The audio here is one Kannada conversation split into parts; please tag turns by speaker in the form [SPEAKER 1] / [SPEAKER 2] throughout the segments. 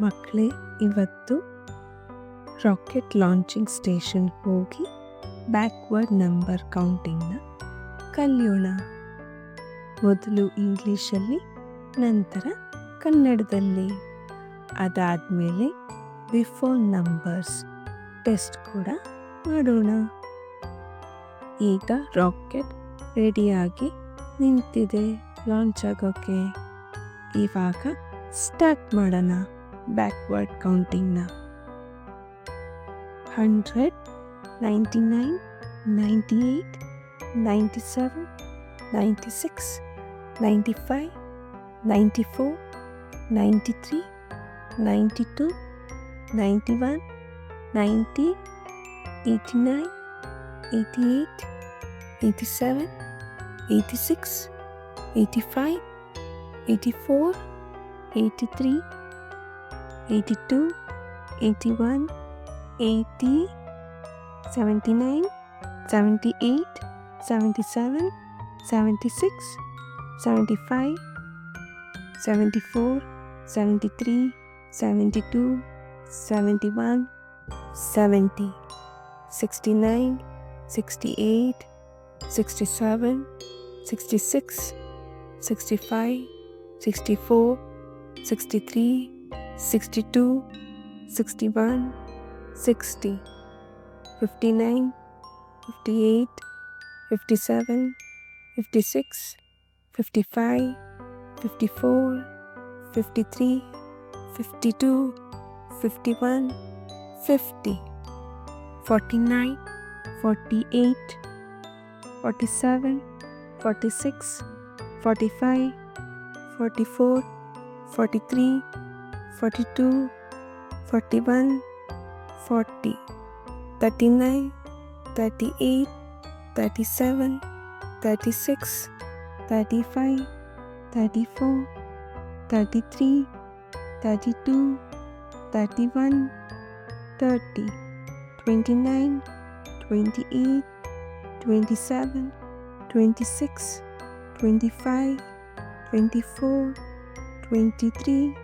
[SPEAKER 1] ಮಕ್ಕಳೇ, ಇವತ್ತು ರಾಕೆಟ್ ಲಾಂಚಿಂಗ್ ಸ್ಟೇಷನ್ ಹೋಗಿ ಬ್ಯಾಕ್ವರ್ಡ್ ನಂಬರ್ ಕೌಂಟಿಂಗ್ನ ಕಲಿಯೋಣ. ಮೊದಲು ಇಂಗ್ಲೀಷಲ್ಲಿ, ನಂತರ ಕನ್ನಡದಲ್ಲಿ. ಅದಾದಮೇಲೆ ಬಿಫೋರ್ ನಂಬರ್ಸ್ ಟೆಸ್ಟ್ ಕೂಡ ಮಾಡೋಣ. ಈಗ ರಾಕೆಟ್ ರೆಡಿಯಾಗಿ ನಿಂತಿದೆ ಲಾಂಚ್ ಆಗೋಕ್ಕೆ ಇವಾಗ ಸ್ಟಾರ್ಟ್ ಮಾಡೋಣ. backward counting now 100, 98, 97, 96, 95, 94, 93, 92, 91, 90, 89, 88, 87, 86, 85, 84, 83, 82, 81, 80, 79, 78, 77, 76, 75, 74, 73, 72, 71, 70, 69, 68, 67, 66, 65, 64, 63, 62, 61, 60, 59, 58, 57, 56, 55, 54, 53, 52, 51, 50, 49, 48, 47, 46, 45, 44, 43, 42, 41, 40, 39, 38, 37, 36, 35, 34, 33, 32, 31, 30, 29, 28, 27, 26, 25, 24, 23,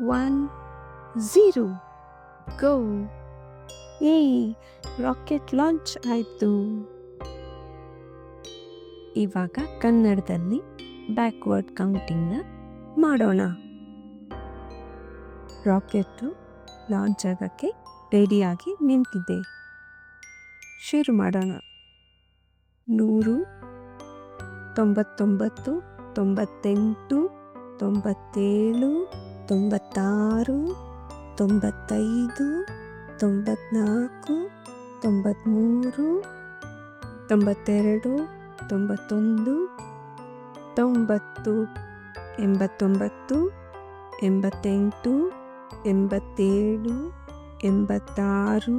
[SPEAKER 1] one, zero. Go! ಏಯ್ ರಾಕೆಟ್ ಲಾಂಚ್ ಆಯಿತು ಇವಾಗ ಕನ್ನಡದಲ್ಲಿ ಬ್ಯಾಕ್ವರ್ಡ್ ಕೌಂಟಿಂಗ್ನ ಮಾಡೋಣ ರಾಕೆಟ್ಟು ಲಾಂಚ್ ಆಗೋಕ್ಕೆ ರೆಡಿಯಾಗಿ ನಿಂತಿದೆ ಶುರು ಮಾಡೋಣ ನೂರು ತೊಂಬತ್ತೊಂಬತ್ತು ತೊಂಬತ್ತೆಂಟು ತೊಂಬತ್ತೇಳು ತೊಂಬತ್ತಾರು, ತೊಂಬತ್ತೈದು, ತೊಂಬತ್ನಾಲ್ಕು ತೊಂಬತ್ತ್ಮೂರು ತೊಂಬತ್ತೆರಡು, ತೊಂಬತ್ತೊಂದು, ತೊಂಬತ್ತು, ಎಂಬತ್ತೊಂಬತ್ತು, ಎಂಬತ್ತೆಂಟು, ಎಂಬತ್ತೇಳು, ಎಂಬತ್ತಾರು,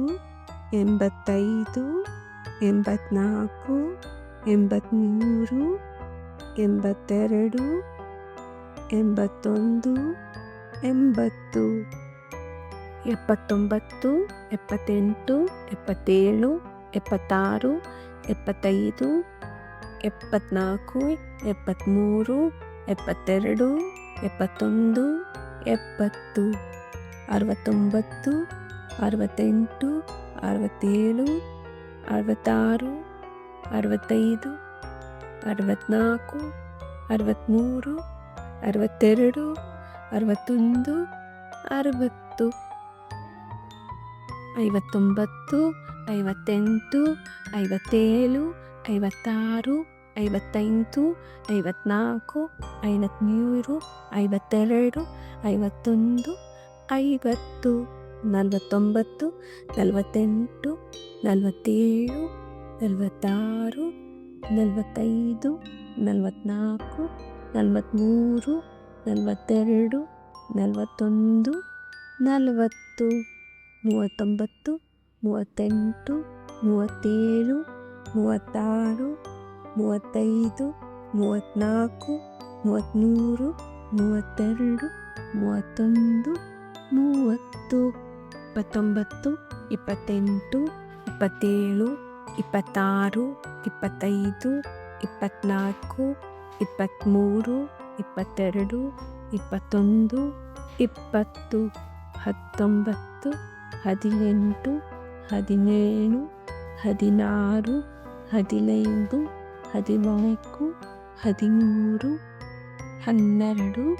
[SPEAKER 1] ಎಂಬತ್ತೈದು, ಎಂಬತ್ನಾಲ್ಕು ಎಂಬತ್ತ್ಮೂರು ಎಂಬತ್ತೆರಡು, ಎಂಬತ್ತೊಂದು ಎಂಬತ್ತು, ಎಪ್ಪತ್ತೊಂಬತ್ತು, ಎಪ್ಪತ್ತೆಂಟು, ಎಪ್ಪತ್ತೇಳು, ಎಪ್ಪತ್ತಾರು, ಎಪ್ಪತ್ತೈದು, ಎಪ್ಪತ್ನಾಲ್ಕು ಎಪ್ಪತ್ತ್ಮೂರು ಎಪ್ಪತ್ತೆರಡು, ಎಪ್ಪತ್ತೊಂದು, ಎಪ್ಪತ್ತು, ಅರವತ್ತೊಂಬತ್ತು, ಅರವತ್ತೆಂಟು, ಅರವತ್ತೇಳು, ಅರವತ್ತಾರು, ಅರವತ್ತೈದು ಅರವತ್ತ್ನಾಲ್ಕು ಅರವತ್ತ್ಮೂರು ಅರವತ್ತೆರಡು ಅರವತ್ತೊಂದು, ಅರವತ್ತು, ಐವತ್ತೊಂಬತ್ತು, ಐವತ್ತೆಂಟು, ಐವತ್ತೇಳು, ಐವತ್ತಾರು, ಐವತ್ತೈದು, ಐವತ್ನಾಲ್ಕು ಐವತ್ತ್ಮೂರು ಐವತ್ತೆರಡು, ಐವತ್ತೊಂದು, ಐವತ್ತು, ನಲವತ್ತೊಂಬತ್ತು, ನಲವತ್ತೆಂಟು, ನಲವತ್ತೇಳು, ನಲವತ್ತಾರು, ನಲವತ್ತೈದು ನಲವತ್ತ್ನಾಲ್ಕು ನಲವತ್ತ್ಮೂರು ನಲವತ್ತೆರಡು, ನಲವತ್ತೊಂದು, ನಲವತ್ತು, ಮೂವತ್ತೊಂಬತ್ತು, ಮೂವತ್ತೆಂಟು, ಮೂವತ್ತೇಳು, ಮೂವತ್ತಾರು, ಮೂವತ್ತೈದು, ಮೂವತ್ತ್ನಾಲ್ಕು, ಮೂವತ್ತ್ಮೂರು, ಮೂವತ್ತೆರಡು, ಮೂವತ್ತೊಂದು, ಮೂವತ್ತು, ಇಪ್ಪತ್ತೊಂಬತ್ತು, ಇಪ್ಪತ್ತೆಂಟು, ಇಪ್ಪತ್ತೇಳು, ಇಪ್ಪತ್ತಾರು, ಇಪ್ಪತ್ತೈದು, ಇಪ್ಪತ್ತ್ನಾಲ್ಕು, ಇಪ್ಪತ್ತ್ಮೂರು ಇಪ್ಪತ್ತೆರಡು, ಇಪ್ಪತ್ತೊಂದು, ಇಪ್ಪತ್ತು, ಹತ್ತೊಂಬತ್ತು, ಹದಿನೆಂಟು, ಹದಿನೇಳು, ಹದಿನಾರು, ಹದಿನೈದು, ಹದಿನಾಲ್ಕು, ಹದಿಮೂರು, ಹನ್ನೆರಡು,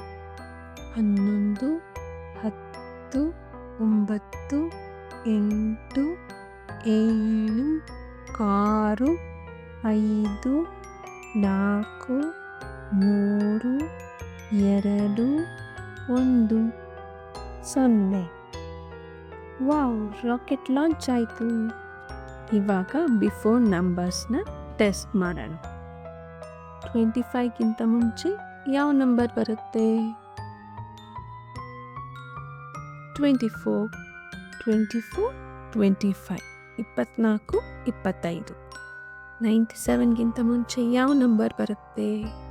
[SPEAKER 1] ಹನ್ನೊಂದು, ಹತ್ತು, ಒಂಬತ್ತು, ಎಂಟು, ಏಳು, ಆರು, ಐದು, ನಾಲ್ಕು ಮೂರು, ಎರಡು, ಒಂದು. ಸೊನ್ನೆ. ವಾವ್, ರಾಕೆಟ್ ಲಾಂಚ್ ಆಯಿತು. ಇವಾಗ ಬಿಫೋರ್ ನಂಬರ್ಸ್ನ ಟೆಸ್ಟ್ ಮಾಡೋಣ. ಟ್ವೆಂಟಿ ಫೈವ್ಗಿಂತ ಮುಂಚೆ ಯಾವ ನಂಬರ್ ಬರುತ್ತೆ? Twenty four twenty four twenty five ಇಪ್ಪತ್ನಾಲ್ಕು, ಇಪ್ಪತ್ತೈದು. ನೈಂಟಿ ಸೆವೆನ್ಗಿಂತ ಮುಂಚೆ ಯಾವ ನಂಬರ್ ಬರುತ್ತೆ?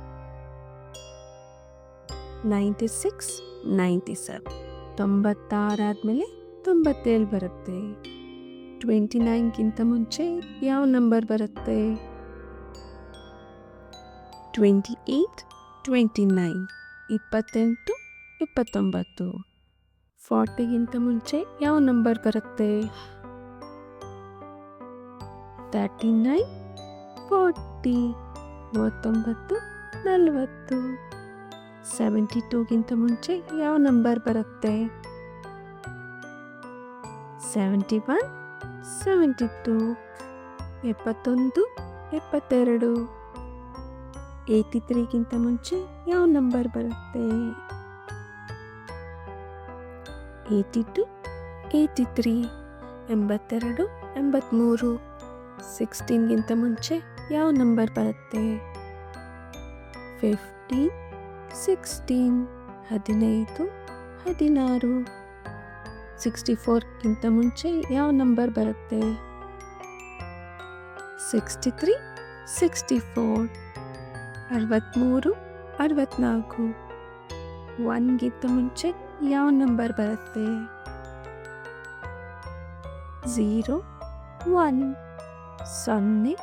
[SPEAKER 1] Ninety six, ninety seven. ತೊಂಬತ್ತಾರಾದಮೇಲೆ ತೊಂಬತ್ತೇಳು ಬರುತ್ತೆ. ಟ್ವೆಂಟಿ ನೈನ್ಗಿಂತ ಮುಂಚೆ ಯಾವ ನಂಬರ್ ಬರುತ್ತೆ? ಟ್ವೆಂಟಿ ಏಯ್ಟ್, ಟ್ವೆಂಟಿ ನೈನ್, ಇಪ್ಪತ್ತೆಂಟು, ಇಪ್ಪತ್ತೊಂಬತ್ತು. ಫಾರ್ಟಿಗಿಂತ ಮುಂಚೆ ಯಾವ ನಂಬರ್ ಬರುತ್ತೆ? ತರ್ಟಿ ನೈನ್, ಫೋರ್ಟಿ, ಮೂವತ್ತೊಂಬತ್ತು, ನಲವತ್ತು. ಸೆವೆಂಟಿ ಟೂಗಿಂತ ಮುಂಚೆ ಯಾವ ನಂಬರ್ ಬರುತ್ತೆ? ಸೆವೆಂಟಿ ಒನ್ ಸೆವೆಂಟಿ ಟೂ ಎಪ್ಪತ್ತೊಂದು, ಎಪ್ಪತ್ತೆರಡು. ಏಯ್ಟಿ ತ್ರೀಗಿಂತ ಮುಂಚೆ ಯಾವ ನಂಬರ್ ಬರುತ್ತೆ? ಏಯ್ಟಿ ಟು ಏಯ್ಟಿ ತ್ರೀ ಎಂಬತ್ತೆರಡು ಎಂಬತ್ತ್ಮೂರು ಸಿಕ್ಸ್ಟೀನ್ಗಿಂತ ಮುಂಚೆ ಯಾವ ನಂಬರ್ ಬರುತ್ತೆ? ಫಿಫ್ಟೀನ್ ಸಿಕ್ಸ್ಟೀನ್ ಹದಿನೈದು, ಹದಿನಾರು. ಸಿಕ್ಸ್ಟಿ ಫೋರ್ಗಿಂತ ಮುಂಚೆ ಯಾವ ನಂಬರ್ ಬರುತ್ತೆ? ಸಿಕ್ಸ್ಟಿ ತ್ರೀ ಸಿಕ್ಸ್ಟಿ ಫೋರ್ ಅರವತ್ತ್ಮೂರು ಅರವತ್ತ್ನಾಲ್ಕು ಒನ್ಗಿಂತ ಮುಂಚೆ ಯಾವ ನಂಬರ್ ಬರುತ್ತೆ? ಝೀರೋ ಒನ್ ಸೊನ್ನೆ,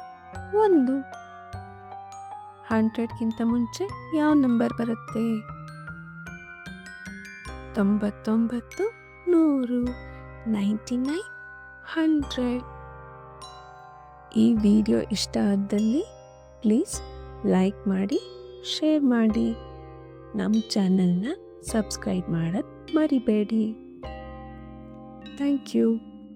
[SPEAKER 1] ಒಂದು. ಹಂಡ್ರೆಡ್ಗಿಂತ ಮುಂಚೆ ಯಾವ ನಂಬರ್ ಬರುತ್ತೆ? ತೊಂಬತ್ತೊಂಬತ್ತು ನೂರು ನೈಂಟಿ ನೈನ್ ಹಂಡ್ರೆಡ್. ಈ ವಿಡಿಯೋ ಇಷ್ಟ ಆದಲ್ಲಿ ಪ್ಲೀಸ್ ಲೈಕ್ ಮಾಡಿ, ಶೇರ್ ಮಾಡಿ. ನಮ್ಮ ಚಾನಲ್ನ ಸಬ್ಸ್ಕ್ರೈಬ್ ಮಾಡೋದು ಮರಿಬೇಡಿ. Thank you.